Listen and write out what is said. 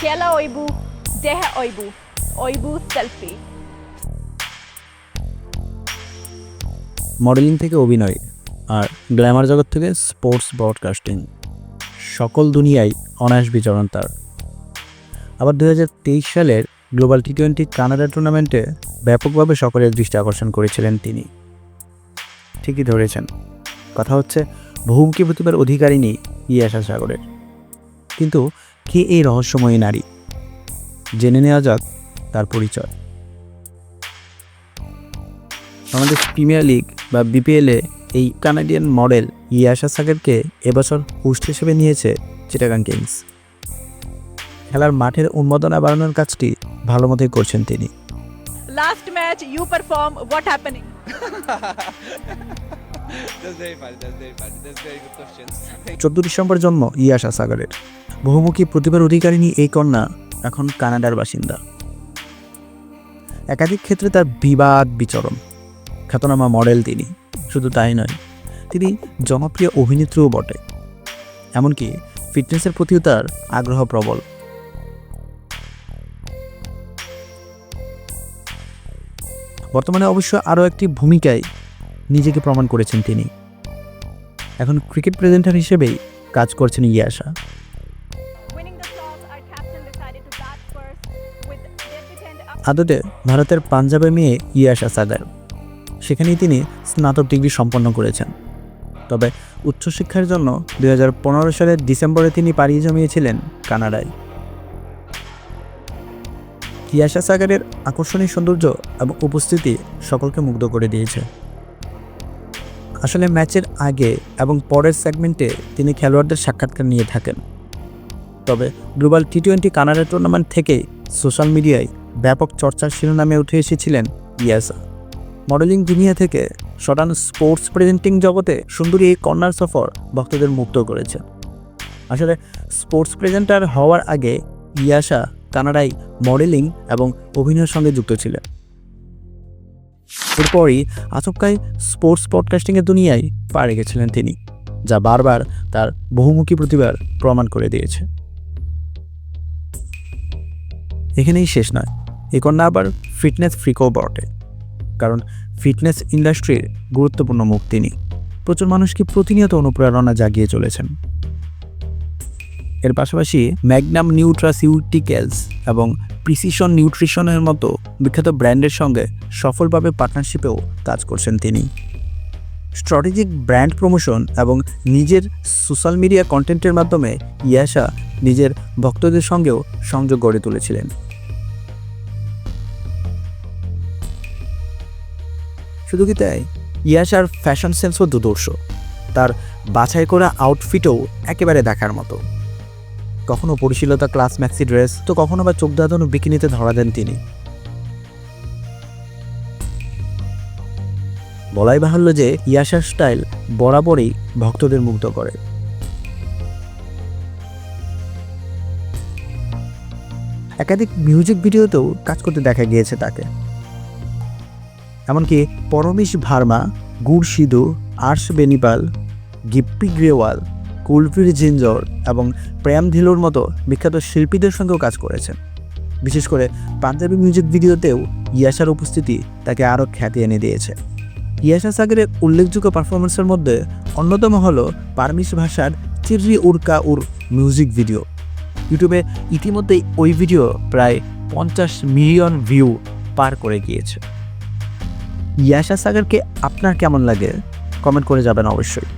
খেলা ওইবু দেহা ওইবু ওইবু selfie modelling থেকে অভিনয় আর গ্ল্যামার জগৎ থেকে স্পোর্টস ব্রডকাস্টিং সকল দুনিয়ায় অনায়াস বিচরণ তার। আবার দুই হাজার তেইশ সালের গ্লোবাল টি টোয়েন্টি কানাডা টুর্নামেন্টে ব্যাপকভাবে সকলের দৃষ্টি আকর্ষণ করেছিলেন তিনি। ঠিকই ধরেছেন। কথা হচ্ছে, বহুমুখী প্রতিভার অধিকারিণী ইয়াশা সাগরের। কিন্তু কে এই রহস্যময়ী নারী? জেনে নেওয়া যাক তার পরিচয়। আমাদের প্রিমিয়ার লিগ বা বিপিএলে এই কানাডিয়ান মডেল ইয়াশা সাগরকে এবছর হোস্ট হিসেবে নিয়েছে চিটাগাং কিংস। খেলার মাঠের উন্মাদনা বাড়ানোর কাজটি ভালো মতোই করছেন তিনি। Last match you perform what happening চোদ্দ ডিসেম্বর জন্ম ইয়াশা সাগরের। বহুমুখী প্রতিভার অধিকারিণী এই কন্যা এখন কানাডার বাসিন্দা। একাধিক ক্ষেত্রে তার বিবাদ বিচরণ। খ্যাতনামা মডেল তিনি, শুধু তাই নয়, তিনি জনপ্রিয় অভিনেত্রীও বটে। এমনকি ফিটনেসের প্রতিও তার আগ্রহ প্রবল। বর্তমানে অবশ্য আরও একটি ভূমিকায় নিজেকে প্রমাণ করেছেন তিনি। এখন ক্রিকেট প্রেজেন্টার হিসেবেই কাজ করছেন ইয়াশা আদতে ভারতের পাঞ্জাবে মেয়ে ইয়াশা সাগার সেখানেই তিনি স্নাতক ডিগ্রি সম্পন্ন করেছেন। তবে উচ্চশিক্ষার জন্য দুই হাজার পনেরো সালের ডিসেম্বরে তিনি পাড়ি জমিয়েছিলেন কানাডায়। ইয়াশা সাগারের আকর্ষণীয় সৌন্দর্য এবং উপস্থিতি সকলকে মুগ্ধ করে দিয়েছে। আসলে ম্যাচের আগে এবং পরের সেগমেন্টে তিনি খেলোয়াড়দের সাক্ষাৎকার নিয়ে থাকেন। তবে global T twenty Canada tournament থেকে সোশ্যাল মিডিয়ায় ব্যাপক চর্চার শিরোনামে উঠে এসেছিলেন ইয়াসা। মডেলিং দুনিয়া থেকে সডান স্পোর্টস প্রেজেন্টিং জগতে সুন্দরী এই কর্নার সফর ভক্তদের মুক্ত করেছে। আসলে স্পোর্টস প্রেজেন্টার হওয়ার আগে ইয়াসা কানাডায় মডেলিং এবং অভিনয়ের সঙ্গে যুক্ত ছিলেন। এরপরই আচমকায় স্পোর্টস পডকাস্টিংয়ের দুনিয়ায় পা রেখেছিলেন তিনি, যা বারবার তার বহুমুখী প্রতিভার প্রমাণ করে দিয়েছে। এখানেই শেষ নয়, এ কন্যা আবার ফিটনেস ফ্রিকও বটে, কারণ ফিটনেস ইন্ডাস্ট্রির গুরুত্বপূর্ণ মুখ তিনি। প্রচুর মানুষকে প্রতিনিয়ত অনুপ্রেরণা জাগিয়ে চলেছেন। এর পাশাপাশি ম্যাগনাম নিউট্রাসিউটিক্যালস এবং প্রিসিশন নিউট্রিশনের মতো বিখ্যাত ব্র্যান্ডের সঙ্গে সফলভাবে পার্টনারশিপেও কাজ করছেন তিনি। স্ট্র্যাটেজিক ব্র্যান্ড প্রমোশন এবং নিজের সোশ্যাল মিডিয়া কন্টেন্টের মাধ্যমে ইয়াশা নিজের ভক্তদের সঙ্গেও সংযোগ গড়ে তুলেছিলেন। শুধু কি তাই? ইয়াশার ফ্যাশন সেন্সও দুদর্শ তার বাছাই করা আউটফিটও একেবারে দেখার মতো। কখনো পরিশীলতা ক্লাস ম্যাক্সি ড্রেস, তো কখনো বা চোখ দাদানো বিকিনিতে ধরা দেন তিনি। বলাই বাহুল্য যে ইয়াশার স্টাইল বরাবরই ভক্তদের মুগ্ধ করে। একাধিক মিউজিক ভিডিওতেও কাজ করতে দেখা গিয়েছে তাকে। এমনকি পরমেশ ভার্মা, গুড় সিধু আর্শ বেনিপাল, গিপ্পি গ্রেওয়াল কুলফির জিঞ্জর এবং প্রেম ধিলোর মতো বিখ্যাত শিল্পীদের সঙ্গেও কাজ করেছেন। বিশেষ করে পাঞ্জাবি মিউজিক ভিডিওতেও ইয়াশার উপস্থিতি তাকে আরও খ্যাতি এনে দিয়েছে। ইয়াশা সাগরের উল্লেখযোগ্য পারফরমেন্সের মধ্যে অন্যতম হলো পারমিশ ভাষার চির্রি উরকা উর মিউজিক ভিডিও ইউটিউবে ইতিমধ্যেই ওই ভিডিও প্রায় পঞ্চাশ মিলিয়ন ভিউ পার করে গিয়েছে। ইয়াশা সাগরকে আপনার কেমন লাগে? কমেন্ট করে যাবেন অবশ্যই।